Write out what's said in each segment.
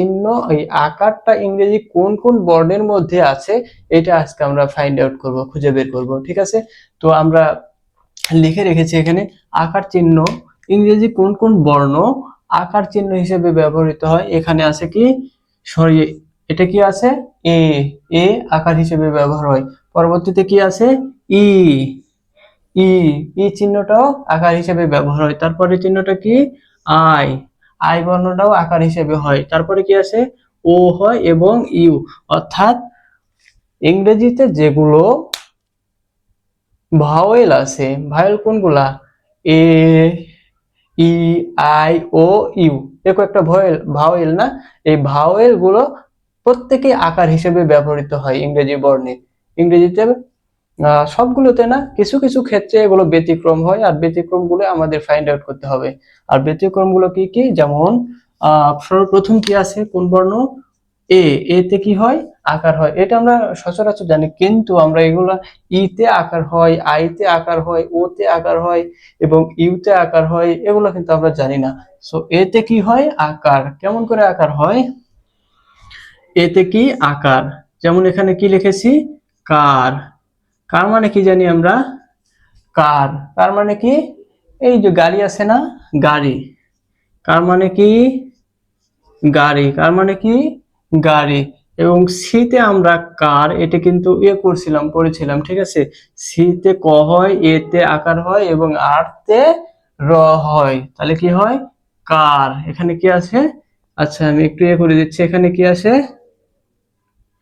চিহ্ন, এই আকারটা ইংরেজি কোন কোন বর্ণের মধ্যে আছে, এটা আজকে আমরা ফাইন্ড আউট করব, খুঁজে বের করব, ঠিক আছে? তো আমরা লিখে রেখেছি এখানে, আকার চিহ্ন, ইংরেজি কোন কোন বর্ণ আকার চিহ্ন হিসেবে ব্যবহৃত হয়? এখানে আছে কি? সরি, এটা কি আছে? এ এ আকার হিসেবে ব্যবহার হয়। পরবর্তীতে কি আছে? ই ই ই চিহ্নটাও আকার হিসেবে ব্যবহার হয়। তারপরে চিহ্নটা কি? আই আই বর্ণটাও আকার হিসেবে হয়। তারপরে কি আছে? ও হয় এবং ইউ। অর্থাৎ ইংরেজিতে যেগুলো ভাওয়েল আছে ভাওয়েল কোনগুলা? A, E, I, O, U. দেখো একটা ভয়েল ভাওয়েল না? এই ভাওয়েলগুলো প্রত্যেকে আকার হিসেবে ব্যবহৃত হয় ইংরেজি বর্ণে। ইংরেজিতে সবগুলোতে না কিছু কিছু ক্ষেত্রে এগুলো ব্যতিক্রম হয়। আর ব্যতিক্রমগুলো আমাদের ফাইন্ড আউট করতে হবে। আর ব্যতিক্রমগুলো কি কি? যেমন সর্বপ্রথম কি আছে? কোন বর্ণ? এ, এতে কি হয়? আকার হয়। এটা আমরা সচরাচর জানি, কিন্তু আমরা এগুলা ইতে আকার হয়, আইতে আকার হয়, ওতে আকার হয় এবং ইউতে আকার হয়, এগুলো কিন্তু আমরা জানি না। সো এতে কি হয়? আকার। কেমন করে আকার হয়? এতে কি? আকার। যেমন এখানে কি লিখেছি? কার। কার মানে কি জানি আমরা? কার। কার মানে কি? এই যে গাড়ি আছে না? গাড়ি। কার মানে কি? গাড়ি। কার মানে কি? গাড়ি। এবং সিতে আমরা কার, এটা কিন্তু ইয়ে করছিলাম, পড়েছিলাম, ঠিক আছে? সিতে ক হয়, এতে আকার হয় এবং আরতে র হয়। তাহলে কি হয়? কার। এখানে কি আছে? আচ্ছা আমি একটু ইয়ে করে দিচ্ছি। এখানে কি আছে?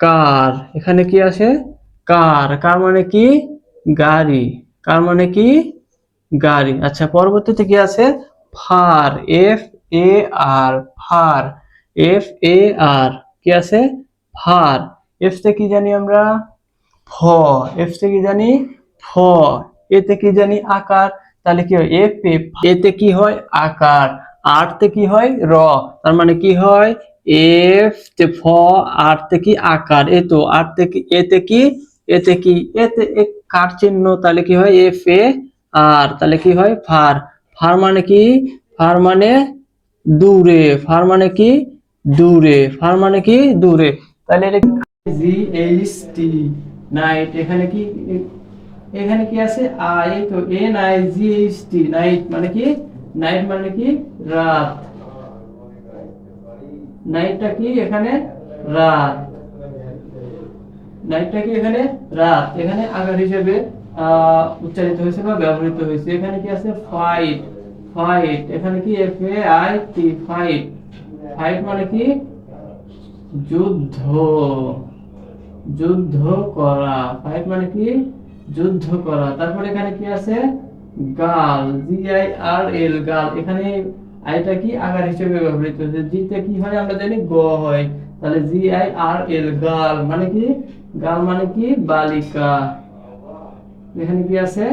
কার। এখানে কি আছে? কার? কার মানে কি? গাড়ি। কার মানে কি? গাড়ি। আচ্ছা পরবর্তীতে কি আছে? Far. F A R. Far. F A R. কি আছে? ফার। এফ তে কি জানি আমরা? ফ এফ তে কি জানি? ফ এতে কি জানি? আকার। তাহলে কি হয়? এফ এ এতে কি হয়? আকার। আর তে কি হয়? র। তার মানে কি হয়? এফ তে ফ, আর তে কি? আকার। এ তো, আর তে কি এতে কি? এতে কি? এতে কার চিহ্ন? তাহলে কি হয়? F, A, R. তাহলে কি হয়? ফার। ফার মানে কি? ফার মানে দূরে। ফার মানে কি? দূরে। ফার মানে কি? দূরে। তাহলে এটা জি এইচ টি নাইট এখানে কি? এখানে কি আছে? আই তো N I G H T night মানে কি? নাইট মানে কি? রাত। নাইটটা কি? এখানে রাত। নাইটটা কি এখানে? রাত। এখানে আকার হিসেবে উচ্চারিত হয়েছে বা ব্যবহৃত হয়েছে। এখানে কি আছে? ফাইট ফাইট এখানে কি? F A I T fight fight মানে কি? যুদ্ধ। যুদ্ধ করা। ফাইট মানে কি? যুদ্ধ করা। তারপরে এখানে কি আছে? গাল। জি আই আর এল গাল। এখানে আইটা কি? আকার হিসেবে ব্যবহৃত হয়েছে। জিতে কি হয়? আমরা জানি গ হয়। তাহলে জি আই আর এল গাল মানে কি? গাল মানে কি? বালিকা। এখানে কি আছে?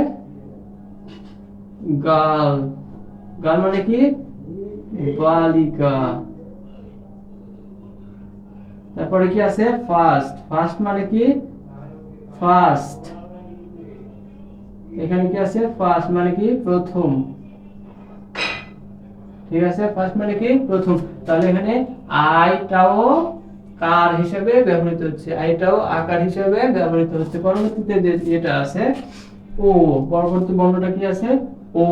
গাল। গাল মানে কি? বালিকা। তারপরে কি আছে? ফার্স্ট ফার্স্ট মানে কি? ফার্স্ট এখানে কি আছে? ফার্স্ট মানে কি? প্রথম। ঠিক আছে? ফার্স্ট মানে কি? প্রথম। তাহলে এখানে আইটাও কার হিসেবে ব্যবহৃত হচ্ছে? আইটাও আকার হিসেবে ব্যবহৃত হচ্ছে। পরবর্তীতে যে যেটা আছে ও পরবর্তী বর্ণটা কি আছে? ও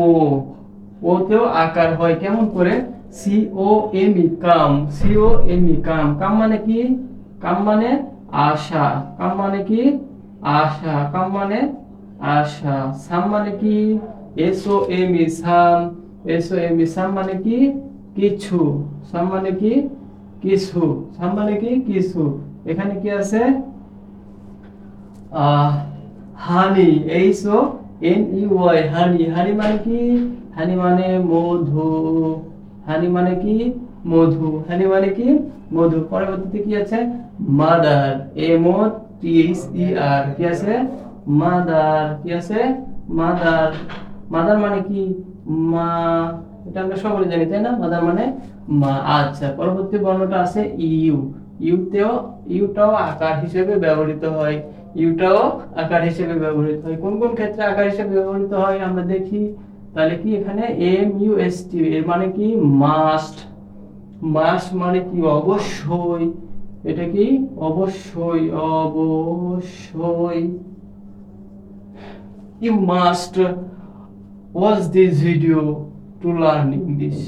ওতেও আকার হয়। কেমন করে? C O M E come. C O M E come. Come মানে কি? কাম মানে আশা। কাম মানে কি? আশা। কাম মানে আশা। সাম মানে কি? S O M E some. S some মানে কি? কিছু। সাম মানে কি? কিছু। সাম মানে কি? কিছু। এখানে কি আছে? Honey. H O N Y, honey. Honey মানে কি? হানি মানে মধু। হানি মানে কি? মধু। হানি মানে কি? মধু। পরবর্তীতে কি আছে? Mother. M O T H E R. কি আছে? মাদার। কি আছে? মাদার। মাদার মানে কি? মা, এটা আমরা সকলে জানি, তাই না? মাদার মানে মা। আচ্ছা পরবর্তী বর্ণটা আছে ইউ। ইউতেও, ইউটাও আকার হিসেবে ব্যবহৃত হয়। ইউটাও আকার হিসেবে ব্যবহৃত হয়। কোন কোন ক্ষেত্রে আকার হিসেবে ব্যবহৃত হয় আমরা দেখি? তাহলে কি এখানে? এম, ইউ, এস, টি, এর মানে কি? মাস্ট। মাস মানে কি? অবশ্যই। এটা কি? অবশ্যই অবশ্যই। You must? Watch this video to learn English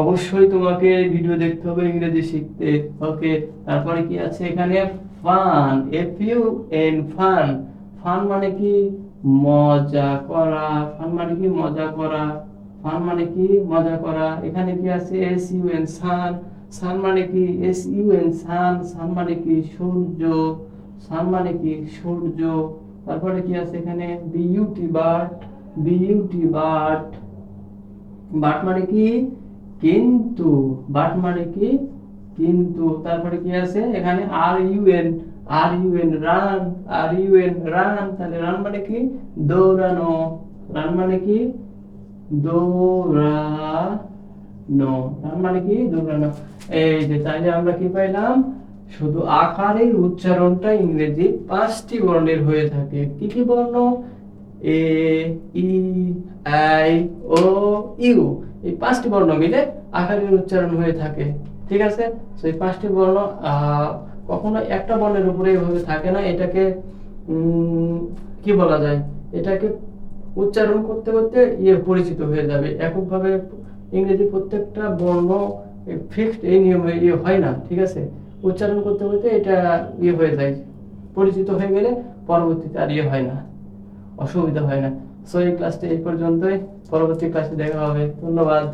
অবশ্যই তোমাকে ভিডিও দেখতে হবে ইংরেজি শিখতে। ওকে তারপরে কি আছে এখানে? Fun F U N fun fun মানে কি? মজা করা। ফান মানে কি? মজা করা। ফান মানে কি? মজা করা। এখানে কি আছে? S U N sun sun মানে কি? S U N sun sun মানে কি? সূর্য। সান মানে কি? সূর্য। তারপরে কি আছে এখানে? Beauty bird beauty bird but মানে কি? কিন্তু, বাট মানে কি? কিন্তু, তারপরে কি আছে? এখানে R U N, R U N run, R U N run, তাহলে রান মানে কি? দৌড়ানো। রান মানে কি? দৌড়ানো। রান মানে কি? দৌড়ানো। এই যে, তাহলে আমরা কি পাইলাম? শুধু আকারের উচ্চারণটা ইংরেজি পাঁচটি বর্ণের হয়ে থাকে। কি কি বর্ণ? এ ই আই ও ইউ এই পাঁচটি বর্ণ মিলে আকারের উচ্চারণ হয়ে থাকে, ঠিক আছে? তো এই পাঁচটি বর্ণ কখনো একটা বর্ণের উপরে এভাবে থাকে না, এটাকে কি বলা যায়? এটাকে উচ্চারণ করতে করতে ইয়ে পরিচিত হয়ে যাবে। এককভাবে ইংরেজি প্রত্যেকটা বর্ণ ফিক্সড এই নিয়মে ইয়ে হয় না, ঠিক আছে? উচ্চারণ করতে করতে এটা ইয়ে হয়ে যায়, পরিচিত হয়ে গেলে পরবর্তীতে আর ইয়ে হয় না। অসুবিধা হয় না। সো এই ক্লাসটি এই পর্যন্তই। পরবর্তী ক্লাসে দেখা হবে। ধন্যবাদ।